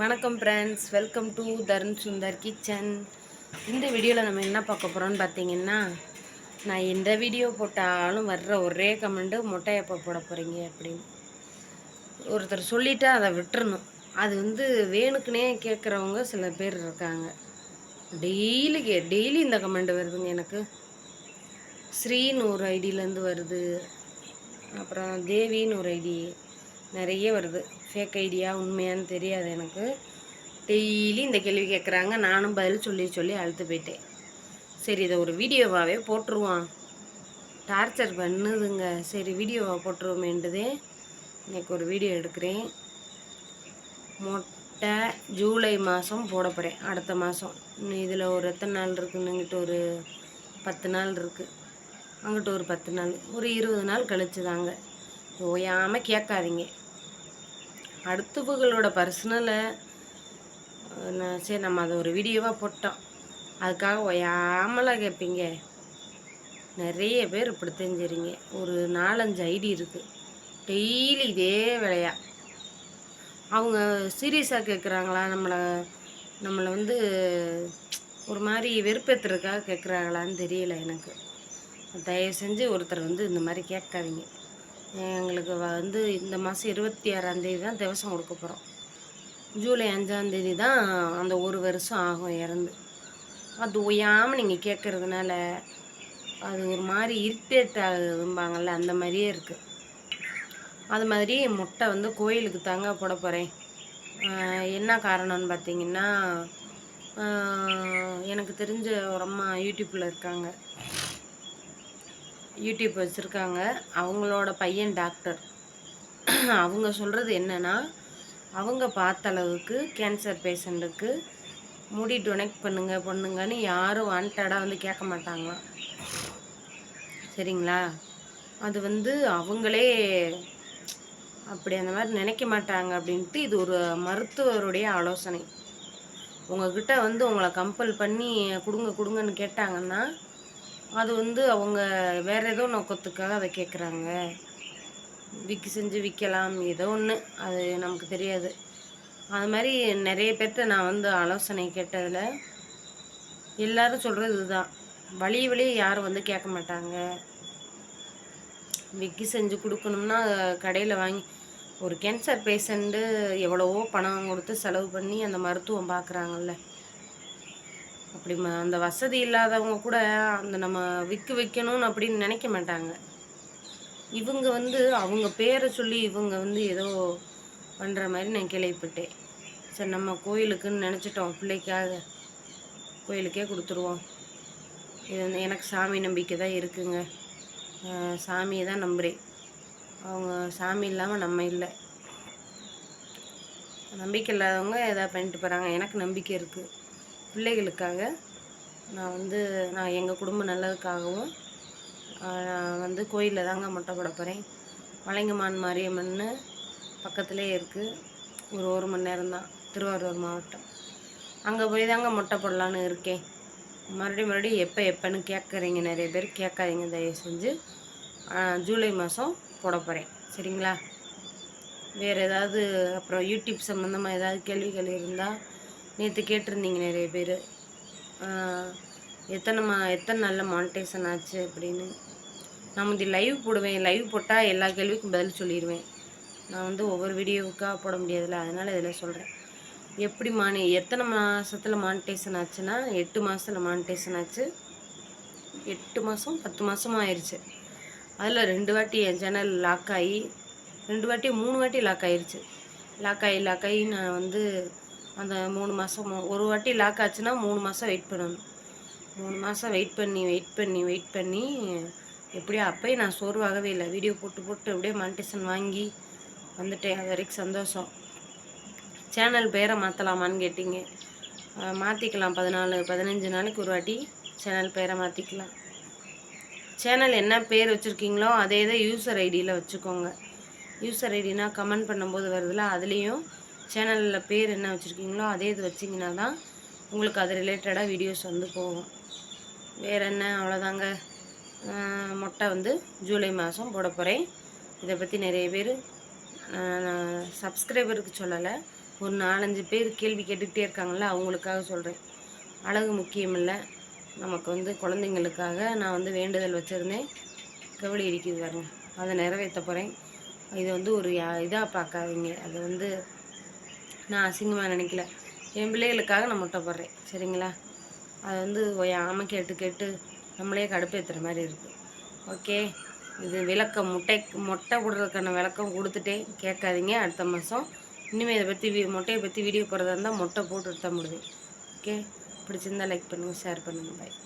வணக்கம் friends welcome to Tarun Sundar kitchen இந்த வீடியோவில் நம்ம என்ன பார்க்க போகிறோம்னு பார்த்தீங்கன்னா நான் எந்த வீடியோ போட்டாலும் வர்ற ஒரே கமெண்ட்டு மொட்டை எப்போ போட போகிறீங்க அப்படின்னு. ஒருத்தர் சொல்லிவிட்டு அதை விட்டுறணும். அது வந்து வேணுக்குனே கேட்குறவங்க சில பேர் இருக்காங்க. டெய்லி கே டெய்லி இந்த கமெண்ட் வருதுங்க எனக்கு. ஸ்ரீன்னு ஒரு ஐடியிலேருந்து வருது. அப்புறம் தேவின்னு ஒரு ஐடி. நிறைய வருது. ஃபேக் ஐடியா உண்மையான்னு தெரியாது எனக்கு. டெய்லி இந்த கேள்வி கேட்குறாங்க நானும் பதில் சொல்லி சொல்லி அழுத்து போயிட்டேன். சரி இதை ஒரு வீடியோவாகவே போட்டுருவான் டார்ச்சர் பண்ணுதுங்க. சரி வீடியோவாக போட்டுருவோமேன்றதே இன்றைக்கி ஒரு வீடியோ எடுக்கிறேன். மொட்டை ஜூலை மாதம் போட போகிறேன் அடுத்த மாதம் இதில் ஒரு எத்தனை நாள் இருக்குன்னு இங்கிட்ட ஒரு பத்து நாள் இருக்குது அங்கிட்ட ஒரு பத்து நாள். ஒரு இருபது நாள் கழிச்சு தாங்க ஓயாமல் கேட்காதீங்க. அடுத்தவங்களோட பர்சனலை சரி நம்ம அதை ஒரு வீடியோவாக போட்டோம். அதுக்காக ஒயாமலாம் கேட்பீங்க நிறைய பேர் இப்படி தெரிஞ்சுறீங்க ஒரு நாலஞ்சு ஐடி இருக்குது டெய்லி இதே வேலையா. அவங்க சீரியஸாக கேட்குறாங்களா நம்மளை நம்மளை வந்து ஒரு மாதிரி வெறுப்பேற்றுறதுக்காக கேட்குறாங்களான்னு தெரியல எனக்கு. தயவு செஞ்சு ஒருத்தர் வந்து இந்த மாதிரி கேட்காதீங்க. எங்களுக்கு வந்து இந்த மாதம் இருபத்தி ஆறாந்தேதி தான் திவசம் கொடுக்க போகிறோம் ஜூலை அஞ்சாந்தேதி தான் அந்த ஒரு வருஷம் ஆகும் இறந்து. அது ஓயாமல் நீங்கள் கேட்குறதுனால அது ஒரு மாதிரி இரிட்டேட் ஆகுதும்பாங்கள்ல அந்த மாதிரியே இருக்குது அது மாதிரி முட்டை வந்து கோயிலுக்கு தாங்க போட போகிறேன் என்ன காரணம்னு பார்த்தீங்கன்னா எனக்கு தெரிஞ்ச ஒரு அம்மா யூடியூப்பில் இருக்காங்க. யூடியூப் வச்சுருக்காங்க. அவங்களோட பையன் டாக்டர். அவங்க சொல்கிறது என்னென்னா அவங்க பார்த்த அளவுக்கு கேன்சர் பேஷண்ட்டுக்கு முடி டொனெக்ட் பண்ணுங்க பண்ணுங்கன்னு யாரும் வாண்டடாக வந்து கேட்க மாட்டாங்களாம். சரிங்களா? அது வந்து அவங்களே அப்படி அந்த மாதிரி நினைக்க மாட்டாங்க அப்படின்ட்டு இது ஒரு மருத்துவருடைய ஆலோசனை. உங்ககிட்ட வந்து உங்களை கம்பல் பண்ணி கொடுங்க கொடுங்கன்னு கேட்டாங்கன்னா அது வந்து அவங்க வேற ஏதோ நோக்கத்துக்காக அதை கேட்குறாங்க விற்க செஞ்சு விற்கலாம் ஏதோ ஒன்று அது நமக்கு தெரியாது. அது மாதிரி நிறைய பேர்த்த நான் வந்து ஆலோசனை கேட்டதில் எல்லாரும் சொல்கிறது இதுதான். வழி வழியே யாரும் வந்து கேட்க மாட்டாங்க. விக்கி செஞ்சு கொடுக்கணும்னா கடையில் வாங்கி ஒரு கேன்சர் பேஷண்ட்டு எவ்வளவோ பணம் கொடுத்து செலவு பண்ணி அந்த மருத்துவம் பார்க்குறாங்கல்ல அப்படி ம அந்த வசதி இல்லாதவங்க கூட அந்த நம்ம விற்க வைக்கணும்னு அப்படின்னு நினைக்க மாட்டாங்க. இவங்க வந்து அவங்க பேரை சொல்லி இவங்க வந்து ஏதோ பண்ணுற மாதிரி நான் கேள்விப்பட்டேன். சரி நம்ம கோயிலுக்குன்னு நினச்சிட்டோம். பிள்ளைக்காக கோயிலுக்கே கொடுத்துருவோம். இது வந்து எனக்கு சாமி நம்பிக்கை தான் இருக்குங்க. சாமியை தான் நம்புகிறேன் அவங்க சாமி இல்லாமல் நம்ம இல்லை. நம்பிக்கை இல்லாதவங்க எதாவது பண்ணிட்டு போகிறாங்க எனக்கு நம்பிக்கை இருக்குது பிள்ளைகளுக்காக நான் வந்து நான் எங்கள் குடும்ப நல்லதுக்காகவும் நான் வந்து கோயிலில் தாங்க மொட்டை போட போகிறேன் வளைங்கமான் மாரியம்மன்னு பக்கத்துலேயே இருக்குது ஒரு ஒரு மணி நேரம் தான். திருவாரூர் மாவட்டம். அங்கே போய் தாங்க மொட்டை போடலான்னு இருக்கேன். மறுபடியும் மறுபடியும் எப்போ எப்போன்னு கேட்குறீங்க. நிறைய பேர் கேட்காதீங்க. தயவு செஞ்சு ஜூலை மாதம் போட போகிறேன் சரிங்களா? வேறு ஏதாவது அப்புறம் யூடியூப் சம்மந்தமாக ஏதாவது கேள்விகள் இருந்தால் நேற்று கேட்டிருந்தீங்க நிறைய பேர். எத்தனை மா எத்தனை நல்ல மானிட்டேஷன் ஆச்சு அப்படின்னு. நான் முந்தி லைவ் போடுவேன் லைவ் போட்டால் எல்லா கேள்விக்கும் பதில் சொல்லிடுவேன் நான் வந்து ஒவ்வொரு வீடியோவுக்காக போட முடியாதுல்ல அதனால் இதில் சொல்கிறேன் எப்படி மானி எத்தனை மாதத்தில் மானிட்டேஷன் ஆச்சுன்னா எட்டு மாதத்தில் மானிட்டேஷன் ஆச்சு. எட்டு மாதம் பத்து மாதமும் ஆயிடுச்சு அதில் ரெண்டு வாட்டி என் சேனல் லாக் ஆகி ரெண்டு வாட்டி மூணு வாட்டி லாக் ஆயிடுச்சு லாக் ஆகி லாக் ஆகி நான் வந்து அந்த மூணு மாதம் ஒரு வாட்டி லாக் ஆச்சுன்னா மூணு மாதம் வெயிட் பண்ணணும். மூணு மாதம் வெயிட் பண்ணி வெயிட் பண்ணி வெயிட் பண்ணி எப்படியோ அப்போயும் நான் சோர்வாகவே இல்லை. வீடியோ போட்டு போட்டு அப்படியே மானிட்டேஷன் வாங்கி வந்துட்டேன். அது வரைக்கும் சந்தோஷம். சேனல் பேரை மாற்றலாமான்னு கேட்டிங்க. மாற்றிக்கலாம் பதினாலு பதினஞ்சு நாளைக்கு ஒரு வாட்டி சேனல் பேரை மாற்றிக்கலாம் சேனல் என்ன பேர் வச்சுருக்கீங்களோ அதே தான் யூசர் ஐடியில் வச்சுக்கோங்க. யூசர் ஐடினா கமெண்ட் பண்ணும்போது வருதுல அதுலேயும் சேனலில் பேர் என்ன வச்சுருக்கீங்களோ அதே இது வச்சிங்கன்னா தான் உங்களுக்கு அது ரிலேட்டடாக வீடியோஸ் வந்து போகும். வேறு என்ன? அவ்வளோதாங்க மொட்டை வந்து ஜூலை மாதம் போட போகிறேன் இதை பற்றி நிறைய பேர் சப்ஸ்கிரைபருக்கு சொல்லலை. ஒரு நாலஞ்சு பேர் கேள்வி கேட்டுக்கிட்டே இருக்காங்கள அவங்களுக்காக சொல்கிறேன் அழகு முக்கியமில்லை நமக்கு வந்து குழந்தைங்களுக்காக நான் வந்து வேண்டுதல் வச்சுருந்தேன். கவலை இருக்குது பாருங்க. அதை நிறைவேற்ற போகிறேன் இது வந்து ஒரு இதாக பார்க்காதீங்க. அது வந்து நான் அசிங்கமாக நினைக்கல. என் பிள்ளைகளுக்காக நான் முட்டை போடுறேன். சரிங்களா? அது வந்து ஆமை கேட்டு கேட்டு நம்மளே கடுப்பேற்றுற மாதிரி இருக்குது ஓகே? இது விளக்கம். முட்டை முட்டை விடுறதுக்கான விளக்கம் கொடுத்துட்டேன். கேட்காதீங்க. அடுத்த மாதம் இனிமேல் இதை பற்றி முட்டையை பற்றி வீடியோ போடுறதா இருந்தால் முட்டை போட்டு எடுத்த முடியும். ஓகே? பிடிச்சிருந்தா லைக் பண்ணுங்கள் ஷேர் பண்ணுங்கள் பாய்